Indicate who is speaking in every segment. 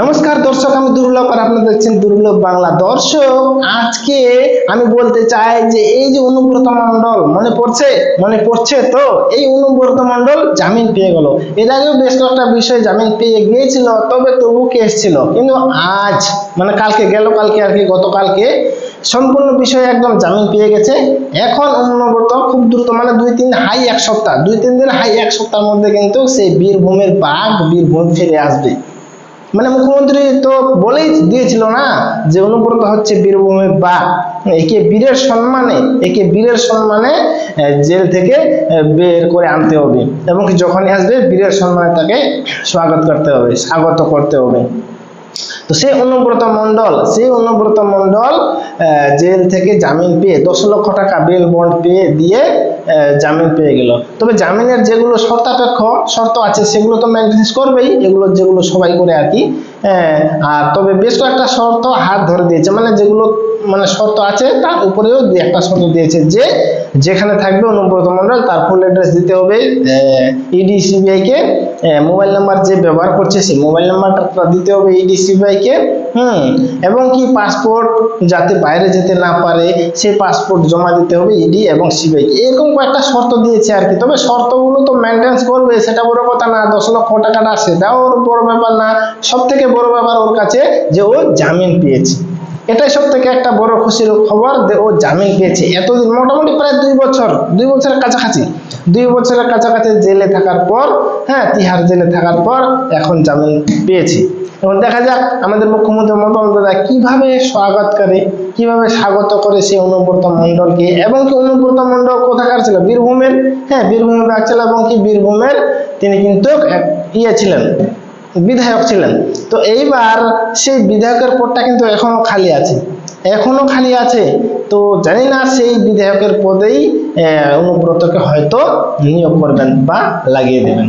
Speaker 1: নমস্কার, দর্শক, আমি দুর্লভ আর আপনারা দেখছেন দুর্লভ বাংলা। দর্শক, আজকে আমি বলতে চাই যে এই যে অনুব্রত মন্ডল মনে পড়ছে? মনে পড়ছে তো? এই অনুব্রত মন্ডল জামিন পেয়ে গেল। এর আগেও বেশ কয়েকটা বিষয় জামিন পেয়ে গিয়েছিল, তবে তবু কেস ছিল কিন্তু আজ মানে কালকে গেল, কালকে আর কি, গতকালকে সম্পূর্ণ বিষয় একদম জামিন পেয়ে গেছে। এখন অনুব্রত খুব দ্রুত মানে দুই তিন, হাই এক সপ্তাহ, দুই তিন দিন, হাই এক সপ্তাহের মধ্যে কিন্তু সেই বীরভূমের বাঘ বীরভূম ফিরে আসবে। মানে মুখ্যমন্ত্রী তো বলেই দিয়েছিল না যে অনুব্রত হচ্ছে বীরভূমের বা একে বীরের সম্মানে, একে বীরের সম্মানে জেল থেকে বের করে আনতে হবে। এবং যখনই আসবে, বীরের সম্মানে তাকে স্বাগত করতে হবে, স্বাগত করতে হবে। তো সেই অনুব্রত মণ্ডল, সেই অনুব্রত মণ্ডল জেল থেকে জামিন পেয়ে দশ লক্ষ টাকা বেল বন্ড পেয়ে দিয়ে জামিন পেয়ে গেল। তবে জামিনের যেগুলো শর্তাপেক্ষ শর্ত আছে, সেগুলো তো মেনটেন্স করবেই। এগুলো যেগুলো সবাই করে আর কি। আর তবে বেশ কয়েকটা শর্ত হাত ধরে দিয়েছে। মানে যেগুলো মানে শর্ত আছে, তার উপরেও একটা শর্ত দিয়েছে যে, যেখানে থাকবে অনুব্রত মণ্ডল, তার ফুল অ্যাড্রেস দিতে হবে ইডি সিবিআই কে। মোবাইল নাম্বার যে ব্যবহার করছে সেই মোবাইল নাম্বারটা দিতে হবে ইডি সিবিআই কে হুম, এবং কি পাসপোর্ট যাতে বাইরে যেতে না পারে, সেই পাসপোর্ট জমা দিতে হবে ইডি এবং সিবিআই কে এরকম কয়েকটা শর্ত দিয়েছে আর কি, তবে শর্তগুলো তো মেনটেন্স করবে, সেটা বড় কথা না, দশ লক্ষ টাকাটা সেটাও ওর বড় ব্যাপার না সব থেকে বড় ব্যাপার ওর কাছে যে ও জামিন পেয়েছে। এটাই সব থেকে একটা বড় খুশির খবর যে ও জামিন পেয়েছে। এতদিন, মোটামুটি প্রায় দুই বছর, দুই বছরের কাছাকাছি। দুই বছরের কাছাকাছি জেলে থাকার পর হ্যাঁ তিহার জেলে থাকার পর এখন জামিন পেয়েছে। এবং দেখা যাক আমাদের মুখ্যমন্ত্রী মমতা বন্দ্যোপাধ্যায় কীভাবে স্বাগত করে, কীভাবে স্বাগত করে সেই অনুব্রত মণ্ডলকে, এবং কি অনুব্রত মণ্ডল কোথাকার ছিল? বীরভূমের হ্যাঁ বীরভূমের ব্যাগ ছিল এবং কি বীরভূমের তিনি কিন্তু ইয়ে ছিলেন। বিধায়ক ছিলেন। তো এইবার সেই বিধায়কের পদটা কিন্তু এখনও খালি আছে। এখনও খালি আছে। তো জানি না সেই বিধায়কের পদেই অনুব্রতকে হয়তো নিয়োগ করবেন বা লাগিয়ে দেবেন।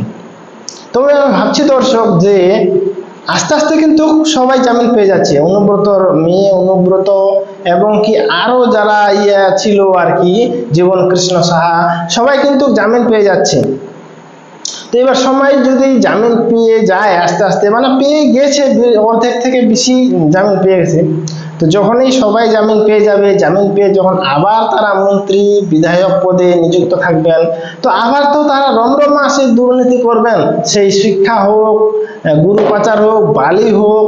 Speaker 1: তবে আমি ভাবছি দর্শক যে আস্তে আস্তে কিন্তু সবাই জামিন পেয়ে যাচ্ছে। অনুব্রতর মেয়ে, অনুব্রত এবং কি আরও যারা ইয়ে ছিল আর কি, জীবন কৃষ্ণ সাহা, সবাই কিন্তু জামিন পেয়ে যাচ্ছে। তো এবার সময় যদি জামিন পেয়ে যায় আস্তে আস্তে মানে পেয়ে গেছে অর্ধেক থেকে বেশি জামিন পেয়ে গেছে। তো যখনই সবাই জামিন পেয়ে যাবে, জামিন পেয়ে যখন আবার তারা মন্ত্রী, বিধায়ক পদে নিযুক্ত থাকবেন, তো আবার তো তারা রমরমা আসে দুর্নীতি করবেন। সেই শিক্ষা হোক গুরু পাচার হোক, বালি হোক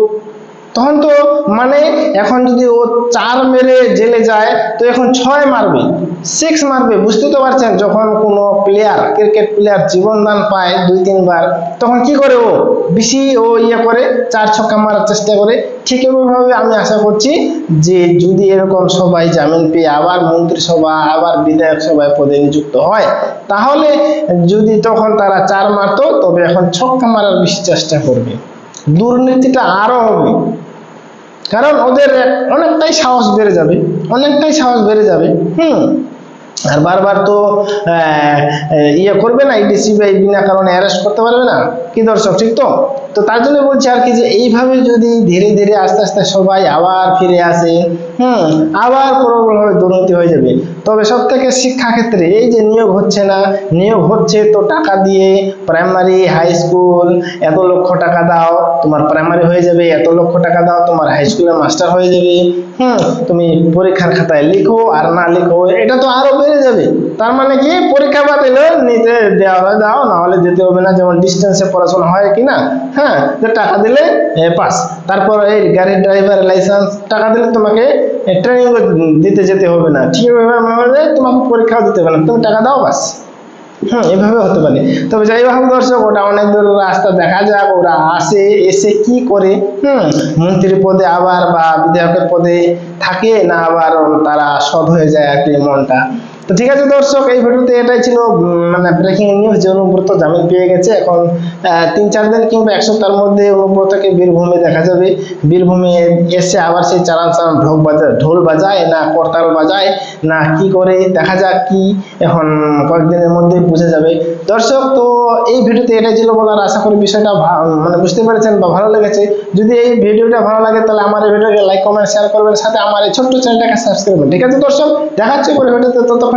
Speaker 1: তখন তো মানে এখন যদি ও চার মেরে জেলে যায়, তো এখন ছয় মারবে সিক্স মারবে বুঝতে তো পারছেন? যখন কোনো প্লেয়ার ক্রিকেট প্লেয়ার জীবনদান পায় দুই, তিনবার, তখন কি করে ও? বেশি ও ইয়ে করে, চার ছক্কা মারার চেষ্টা করে। ঠিক এভাবে আমি আশা করছি যে যদি এরকম সবাই জামিন পেয়ে আবার মন্ত্রিসভা, আবার বিধায়ক সভায় পদে নিযুক্ত হয়, তাহলে যদি তখন তারা চার মারতো, তবে এখন ছক্কা মারার বেশি চেষ্টা করবে। দুর্নীতিটা আরও হবে। কারণ ওদের অনেকটাই সাহস বেড়ে যাবে, অনেকটাই সাহস বেড়ে যাবে, হুম। আর বারবার তো ইয়ে করবে না ইডিসিবিআই বিনা কারণে অ্যারেস্ট করতে পারবে না। কি দর্শক, ঠিক তো? তো তার জন্য বলছি আর কি যে এইভাবে যদি ধীরে ধীরে আস্তে আস্তে সবাই আবার ফিরে আসে, হুম, আবার প্রবলভাবে দুর্নীতি হয়ে যাবে। তবে সব থেকে শিক্ষা ক্ষেত্রে এই যে নিয়োগ হচ্ছে না, নিয়োগ হচ্ছে তো টাকা দিয়ে প্রাইমারি হাই স্কুল এত লক্ষ টাকা দাও, তোমার প্রাইমারি হয়ে যাবে, এত লক্ষ টাকা দাও, তোমার হাই স্কুলের মাস্টার হয়ে যাবে। হুম, তুমি পরীক্ষার খাতায় লিখো আর না লিখো, এটা তো আরও বেড়ে যাবে। তার মানে কি? পরীক্ষা বাতিল নিতে দেওয়া দাও না হলে যেতে হবে না, যেমন ডিস্টেন্সে পড়াশোনা হয় কি না হ্যাঁ যে টাকা দিলে পাস। তারপর এই গাড়ির ড্রাইভার লাইসেন্স টাকা দিলে তোমাকে ট্রেনিং দিতে যেতে হবে না। ঠিক এভাবে তোমাকে পরীক্ষাও দিতে হবে তুমি টাকা দাও, বাস। হ্যাঁ এভাবে হতে পারে। তবে যাই হোক, দর্শক, ওটা অনেক দূর রাস্তা, দেখা যাক ওরা আসে, এসে কি করে। হুম মন্ত্রী পদে আবার বা বিধায়কের পদে থাকে না আবার তারা সৎ হয়ে যায় আর কি মনটা। তো ঠিক আছে দর্শক, এই ভিডিওতে এটাই ছিল মানে ব্রেকিং নিউজ যে অনুব্রত জামিন পেয়ে গেছে। এখন তিন চার দিন কিংবা এক সপ্তাহের মধ্যে অনুব্রতকে বীরভূমে দেখা যাবে। বীরভূমে এসে আবার সেই চালান চালান ঢোক বাজায় ঢোল বাজায়, না করতাল বাজায়, না কি করে, দেখা যাক কি এখন কয়েকদিনের মধ্যে বুঝে যাবে। দর্শক, তো এই ভিডিওতে এটাই ছিল বলার, আশা করি বিষয়টা মানে বুঝতে পেরেছেন বা ভালো লেগেছে। যদি এই ভিডিওটা ভালো লাগে, তাহলে আমার এই ভিডিওকে লাইক কমেন্ট শেয়ার করবেন, সাথে আমার এই ছোট্ট চ্যানেলটাকে সাবস্ক্রাইব করবেন। ঠিক আছে দর্শক, দেখাচ্ছি পরে ভিডিওতে, ততক্ষণ